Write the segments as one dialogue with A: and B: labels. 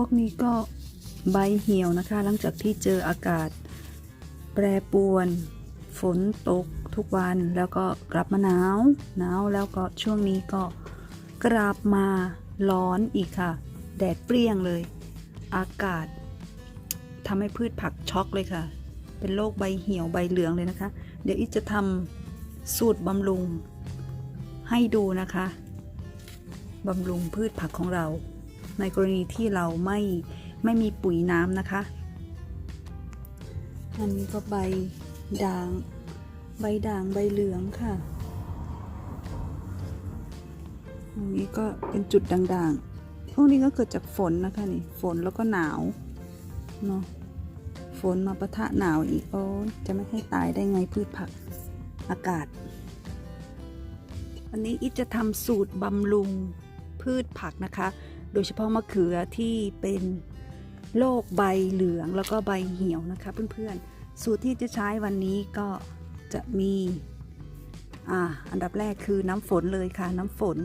A: วกนี้ก็ใบเหี่ยวนะคะ หลังจากที่เจออากาศ แปรปรวน ฝนตกทุกวันแล้วก็กลับมาหนาวหนาวแล้วก็ช่วงนี้ก็กลับมาร้อนอีกค่ะ แดดเปรี้ยงเลย อากาศทำให้พืชผักช็อกเลยค่ะ เป็นโรคใบเหี่ยวใบเหลืองเลยนะคะ เดี๋ยวอีจะทำสูตรบำรุงให้ดูนะคะบำรุงพืชผักของเรา ในกรณีที่เราไม่ไม่มีปุ๋ยน้ำนะคะ อันนี้ก็ใบด่าง ใบด่างใบเหลืองค่ะอันนี้ก็เป็นจุดด่างๆ พวกนี้ก็เกิดจากฝนนะคะนี่ ฝนแล้วก็หนาวเนาะ ฝนมาปะทะหนาวอีกโอ้จะไม่ให้ตายได้ไงพืชผักอากาศ วันนี้อิจะทำสูตรบำรุงพืชผักนะคะ โดยเฉพาะมะเขือที่เป็นโรคใบเหลืองแล้วก็ใบเหี่ยวนะคะเพื่อนๆ สูตรที่จะใช้วันนี้ก็จะมีอ่าอันดับแรกคือน้ำฝนเลยค่ะ น้ำฝน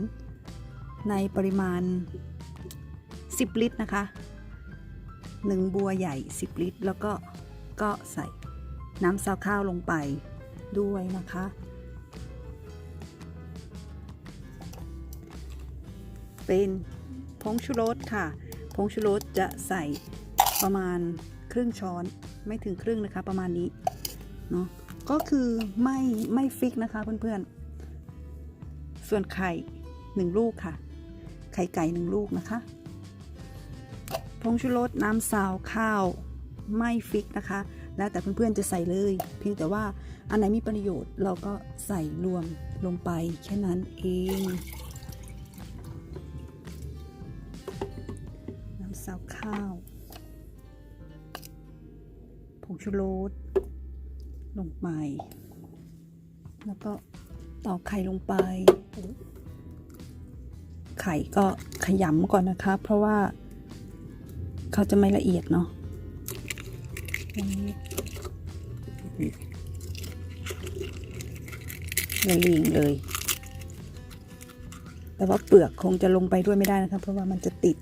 A: ในปริมาณ 10 ลิตรนะคะ 1 บัวใหญ่ 10 ลิตร แล้วก็ก็ใส่น้ำซาวข้าวลงไปด้วยนะคะ เป็น ผงชูรสค่ะ ผงชูรสจะใส่ประมาณครึ่งช้อนไม่ถึงครึ่งนะคะ ประมาณนี้เนาะก็คือไม่ไม่ฟิกนะคะเพื่อนๆ ส่วนไข่หนึ่งลูกค่ะ ไข่ไก่หนึ่งลูกนะคะ ผงชูรสน้ำซาวข้าวไม่ฟิกนะคะ แล้วแต่เพื่อนๆจะใส่เลย เพียงแต่ว่าอันไหนมีประโยชน์เราก็ใส่รวมลงไปแค่นั้นเอง ข้าว ผงชูรสลงไป แล้วก็ตอกไข่ลงไป ไข่ก็ขยำก่อนนะคะ เพราะว่าเขาจะไม่ละเอียดเนาะละลิงเลย แต่ว่าเปลือกคงจะลงไปด้วยไม่ได้นะคะ เพราะว่ามันจะติด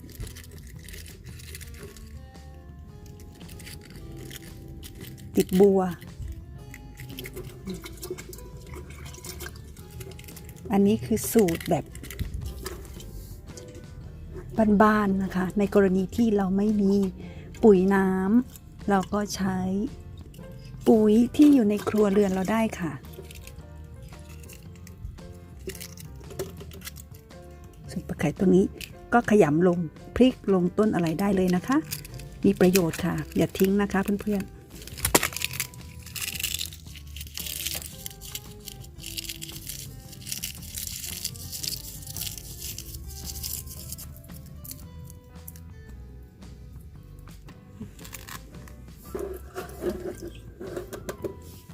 A: ติดบัว อันนี้คือสูตรแบบบ้านๆนะคะ ในกรณีที่เราไม่มีปุ๋ยน้ำเราก็ใช้ปุ๋ยที่อยู่ในครัวเรือนเราได้ค่ะส่วนปลาไข่ตัวนี้ก็ขยำลงพริกลงต้นอะไรได้เลยนะคะ มีประโยชน์ค่ะ อย่าทิ้งนะคะเพื่อนๆ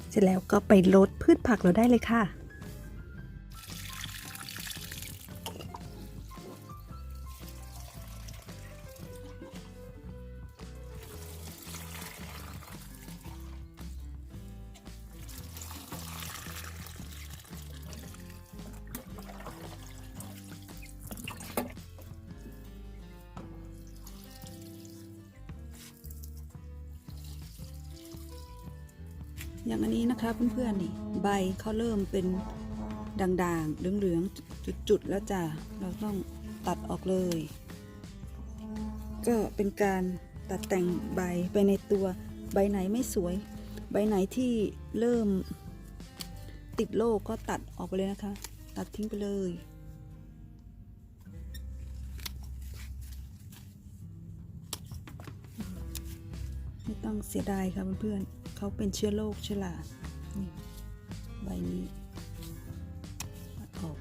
A: เสร็จแล้วก็ไปลดพืชผักเราได้เลยค่ะ อย่างอันนี้นะคะเพื่อนๆนี่ใบเขาเริ่มเป็นด่างๆเหลืองๆจุดๆแล้วจ้ะเราต้องตัดออกเลย ก็เป็นการตัดแต่งใบไปในตัวใบไหนไม่สวย ใบไหนที่เริ่มติดโรคก็ตัดออกไปเลยนะคะ ตัดทิ้งไปเลยไม่ต้องเสียดายค่ะเพื่อนๆ เขาเป็นเชื้อโรคเชื้อรานี่ใบนี้ตัดออก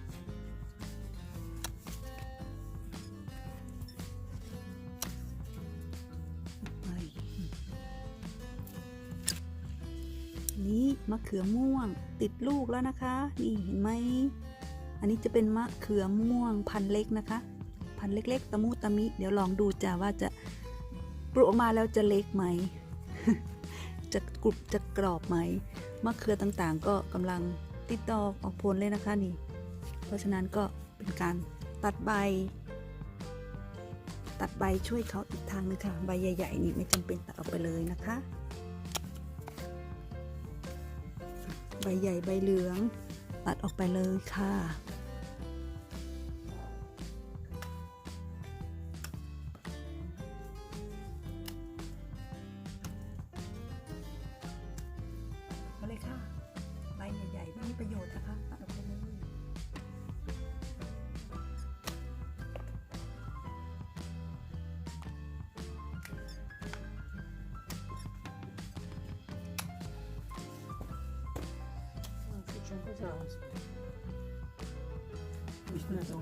A: ไป นี่มะเขือม่วงติดลูกแล้วนะคะ นี่เห็นไหม อันนี้จะเป็นมะเขือม่วงพันเล็กนะคะ พันเล็กๆ ตะมุตะมิ เดี๋ยวลองดูจ้ะว่าจะปลูกออกมาแล้วจะเล็กไหม จะกรุบจะกรอบไหมมะเขือต่างๆ ก็กำลังติดดอกออกผลเลยนะคะนี่ เพราะฉะนั้นก็เป็นการตัดใบ ตัดใบช่วยเขาอีกทางนึงค่ะ ใบใหญ่ๆนี่ไม่จำเป็นตัดออกไปเลยนะคะ ใบใหญ่ใบเหลือง ตัดออกไปเลยค่ะ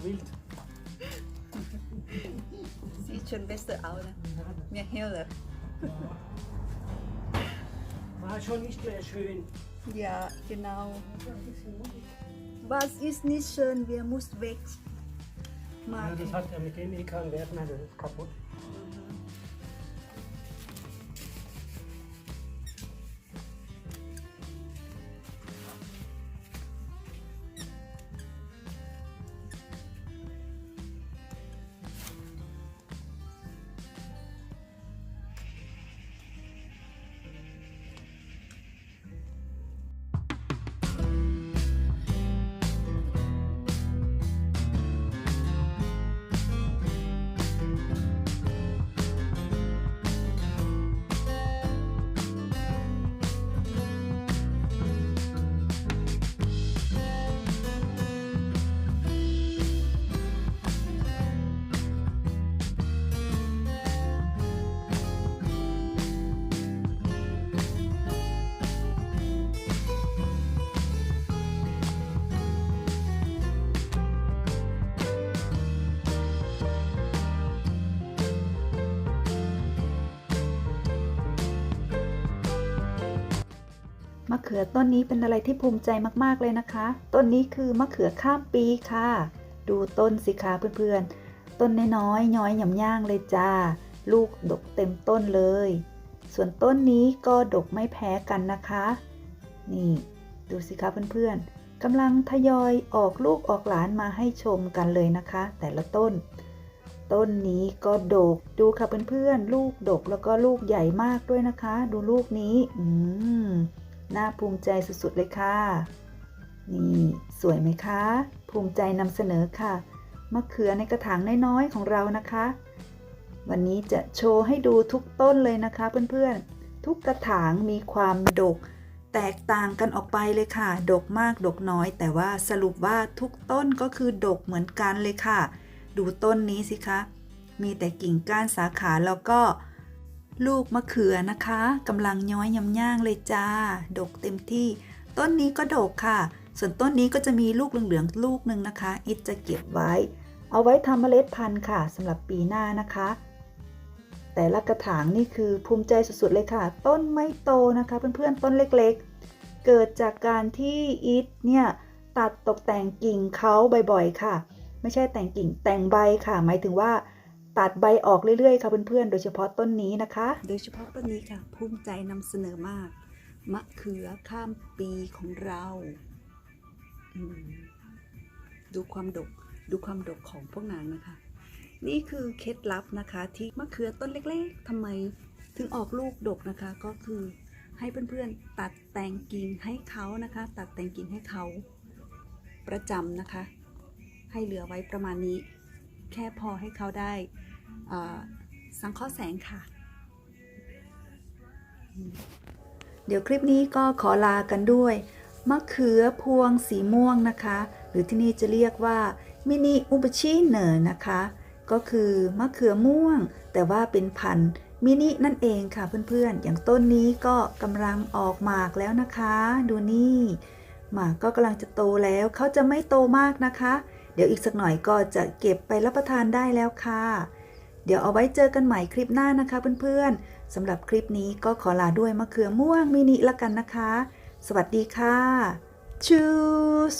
B: wild.
A: Sieht schon besser aus? Mehr heller.
B: War schon nicht mehr schön.
A: Ja, genau. Was ist nicht schön, wir müssen weg.
B: Ja, das hat ja mit dem Wert mehr, das ist kaputt..
A: มะเขือต้นนี้เป็นอะไรที่ภูมิใจมากๆเลยนะคะ ต้นนี้คือมะเขือข้ามปีค่ะ ดูต้นสิคะเพื่อนๆ ต้นน้อยๆย้อยหย่ำย่างเลยจ้า ลูกดกเต็มต้นเลย ส่วนต้นนี้ก็ดกไม่แพ้กันนะคะ นี่ ดูสิคะเพื่อนๆกำลังทยอยออกลูกออกหลานมาให้ชมกันเลยนะคะ แต่ละต้น ต้นนี้ก็ดก ดูค่ะเพื่อนๆ ลูกดกแล้วก็ลูกใหญ่มากด้วยนะคะ ดูลูกนี้ อืม น่าภูมิใจสุดๆเลยค่ะ นี่ สวยไหมคะ ภูมิใจนำเสนอค่ะ มะเขือในกระถางน้อยๆของเรานะคะ วันนี้จะโชว์ให้ดูทุกต้นเลยนะคะเพื่อนๆ ทุกกระถางมีความดก แตกต่างกันออกไปเลยค่ะ ดกมากดกน้อย แต่ว่าสรุปว่าทุกต้นก็คือดกเหมือนกันเลยค่ะ ดูต้นนี้สิคะ มีแต่กิ่งก้านสาขาแล้วก็ ลูกมะเขือนะคะกำลังย้อยยำย่างเลยจ้า ดกเต็มที่ ต้นนี้ก็ดกค่ะ ส่วนต้นนี้ก็จะมีลูกเหลืองๆลูกหนึ่งนะคะ อิดจะเก็บไว้ เอาไว้ทำเมล็ดพันธุ์ค่ะสำหรับปีหน้านะคะ แต่ละกระถางนี่คือภูมิใจสุดๆเลยค่ะ ต้นไม่โตนะคะเพื่อนๆต้นเล็กๆ เกิดจากการที่อิดเนี่ยตัดตกแต่งกิ่งเขาบ่อยๆค่ะ ไม่ใช่แต่งกิ่งแต่งใบค่ะ หมายถึงว่า ตัดใบออกเรื่อยๆค่ะเพื่อนๆ โดยเฉพาะต้นนี้นะคะ โดยเฉพาะต้นนี้ค่ะ ภูมิใจนำเสนอมาก มะเขือข้ามปีของเราดูความดกดูความดกของพวกนางนะคะ นี่คือเคล็ดลับนะคะ ที่มะเขือต้นเล็กๆทำไมถึงออกลูกดกนะคะ ก็คือให้เพื่อนๆตัดแต่งกิ่งให้เขานะคะ ตัดแต่งกิ่งให้เขา ประจำนะคะ ให้เหลือไว้ประมาณนี้ แค่พอให้เขาได้ สังเคราะห์แสงค่ะ เดี๋ยวคลิปนี้ก็ขอลากันด้วย มะเขือพวงสีม่วงนะคะ หรือที่นี่จะเรียกว่ามินิอุปชิเนอร์นะคะ ก็คือมะเขือม่วง แต่ว่าเป็นพันธุ์มินินั่นเองค่ะเพื่อนๆ อย่างต้นนี้ก็กำลังออกหมากแล้วนะคะ ดูนี่หมากก็กำลังจะโตแล้วเขาจะไม่โตมากนะคะ เดี๋ยวอีกสักหน่อยก็จะเก็บไปรับประทานได้แล้วค่ะ เดี๋ยวเอาไว้เจอกันใหม่คลิปหน้านะคะเพื่อนๆสำหรับคลิปนี้ก็ขอลาด้วยมะเขือม่วงมินิละกันนะคะ สวัสดีค่ะชูส